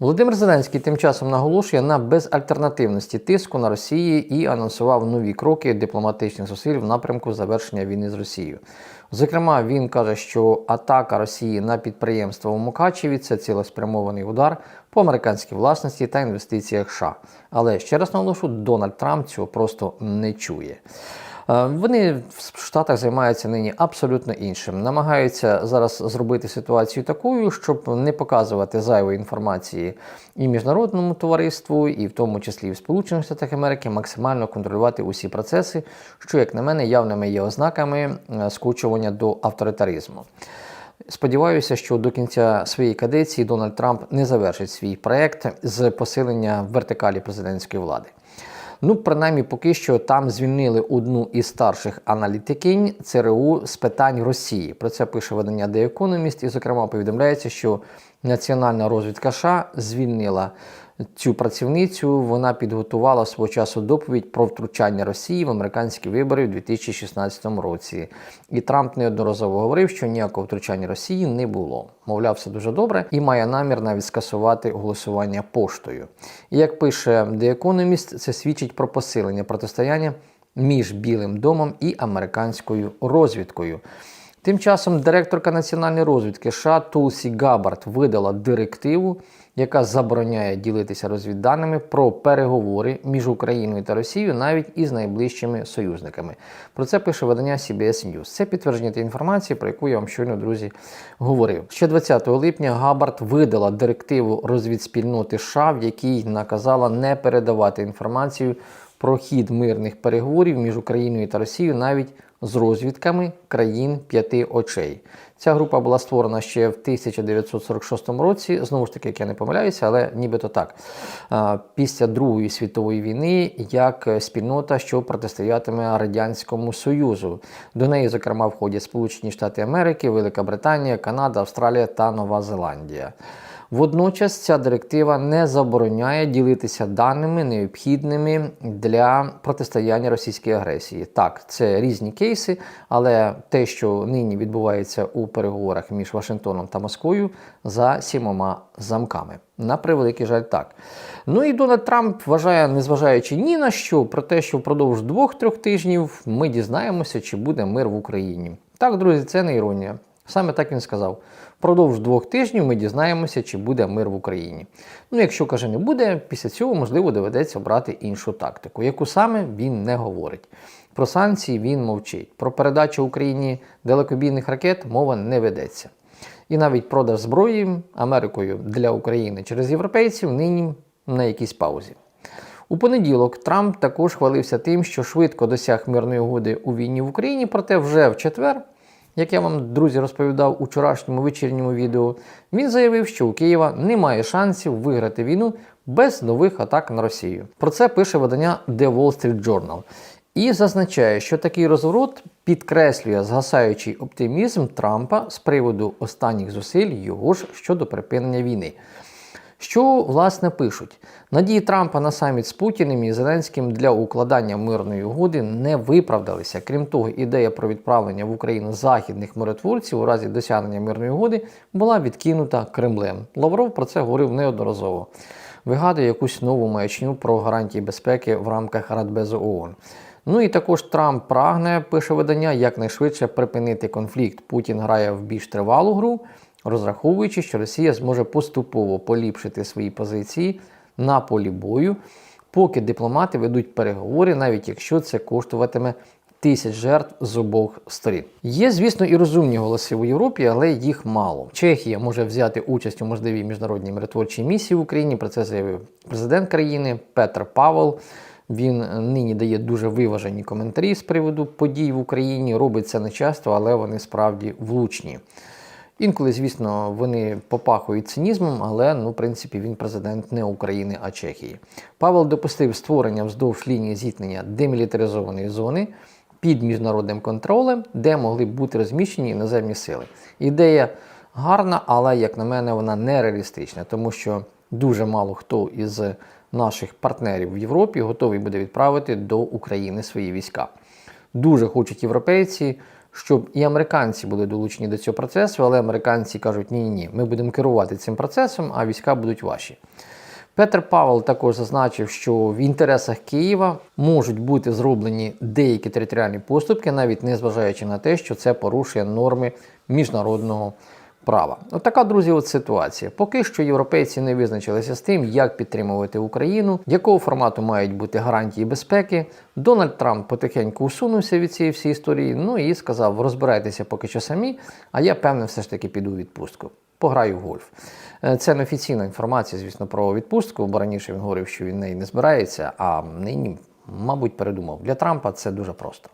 Володимир Зеленський тим часом наголошує на безальтернативності тиску на Росії і анонсував нові кроки дипломатичних зусиль в напрямку завершення війни з Росією. Зокрема, він каже, що атака Росії на підприємство у Мукачеві це цілеспрямований удар по американській власності та інвестиціях США. Але ще раз наголошу, Дональд Трамп цього просто не чує. Е, Вони в Штатах займаються нині абсолютно іншим. Намагаються зараз зробити ситуацію такою, щоб не показувати зайвої інформації і міжнародному товариству, і в тому числі в Сполучених Штатах Америки, максимально контролювати усі процеси, що, як на мене, явними є ознаками е, скочування до авторитаризму. Сподіваюся, що до кінця своєї каденції Дональд Трамп не завершить свій проект з посилення вертикалі президентської влади. Ну, принаймні, поки що там звільнили одну із старших аналітикинь ЦРУ з питань Росії. Про це пише видання The Economist, і, зокрема, повідомляється, що Національна розвідка США звільнила цю працівницю. Вона підготувала свого часу доповідь про втручання Росії в американські вибори в 2016 році. І Трамп неодноразово говорив, що ніякого втручання Росії не було. Мовляв, все дуже добре і має намір навіть скасувати голосування поштою. І як пише The Economist, це свідчить про посилення протистояння між Білим домом і американською розвідкою. Тим часом директорка національної розвідки США Тулсі Габард видала директиву, яка забороняє ділитися розвідданими про переговори між Україною та Росією навіть із найближчими союзниками. Про це пише видання CBS News. Це підтвердження інформації, про яку я вам щойно, друзі, говорив. Ще 20 липня Габард видала директиву розвідспільноти США, в якій наказала не передавати інформацію про хід мирних переговорів між Україною та Росією навіть з розвідками країн п'яти очей. Ця група була створена ще в 1946 році. Знову ж таки, як я не помиляюся, але нібито так. Після Другої світової війни як спільнота, що протистоятиме Радянському Союзу. До неї, зокрема, входять Сполучені Штати Америки, Велика Британія, Канада, Австралія та Нова Зеландія. Водночас ця директива не забороняє ділитися даними необхідними для протистояння російській агресії. Так, це різні кейси, але те, що нині відбувається у переговорах між Вашингтоном та Москвою, за сімома замками. На превеликий жаль, так. Ну і Дональд Трамп вважає, незважаючи ні на що, про те, що впродовж двох-трьох тижнів ми дізнаємося, чи буде мир в Україні. Так, друзі, це не іронія. Саме так він сказав. Впродовж двох тижнів ми дізнаємося, чи буде мир в Україні. Ну, якщо каже, не буде, після цього можливо доведеться обрати іншу тактику, яку саме він не говорить. Про санкції він мовчить. Про передачу Україні далекобійних ракет мова не ведеться. І навіть продаж зброї Америкою для України через європейців нині на якійсь паузі. У понеділок Трамп також хвалився тим, що швидко досяг мирної угоди у війні в Україні, проте вже в четвер як я вам, друзі, розповідав у вчорашньому вечірньому відео, він заявив, що у Києва немає шансів виграти війну без нових атак на Росію. Про це пише видання The Wall Street Journal. І зазначає, що такий розворот підкреслює згасаючий оптимізм Трампа з приводу останніх зусиль його ж щодо припинення війни. Що власне пишуть? Надії Трампа на саміт з Путіним і Зеленським для укладання мирної угоди не виправдалися. Крім того, ідея про відправлення в Україну західних миротворців у разі досягнення мирної угоди була відкинута Кремлем. Лавров про це говорив неодноразово. Вигадує якусь нову маячню про гарантії безпеки в рамках Радбезу ООН. Ну і також Трамп прагне, пише видання, якнайшвидше припинити конфлікт. Путін грає в більш тривалу гру розраховуючи, що Росія зможе поступово поліпшити свої позиції на полі бою, поки дипломати ведуть переговори, навіть якщо це коштуватиме тисяч жертв з обох сторін. Є, звісно, і розумні голоси у Європі, але їх мало. Чехія може взяти участь у можливій міжнародній миротворчій місії в Україні. Про це заявив президент країни Петр Павел. Він нині дає дуже виважені коментарі з приводу подій в Україні. Робить це не часто, але вони справді влучні. Інколи, звісно, вони попахують цинізмом, але ну, в принципі він президент не України, а Чехії. Павел допустив створення вздовж лінії зіткнення демілітаризованої зони під міжнародним контролем, де могли б бути розміщені іноземні сили. Ідея гарна, але, як на мене, вона нереалістична, тому що дуже мало хто із наших партнерів в Європі готовий буде відправити до України свої війська. Дуже хочуть європейці щоб і американці були долучені до цього процесу, але американці кажуть, ні, ні, ми будемо керувати цим процесом, а війська будуть ваші. Петр Павел також зазначив, що в інтересах Києва можуть бути зроблені деякі територіальні поступки, навіть не зважаючи на те, що це порушує норми міжнародного. От така, друзі, от ситуація. Поки що європейці не визначилися з тим, як підтримувати Україну, якого формату мають бути гарантії безпеки. Дональд Трамп потихеньку усунувся від цієї всієї історії. Ну і сказав: розбирайтеся поки що самі, а я певне все ж таки піду у відпустку. Пограю в гольф. Е, Це неофіційна інформація, звісно, про відпустку, бо раніше він говорив, що він неї не збирається, а нині, мабуть, передумав. Для Трампа це дуже просто.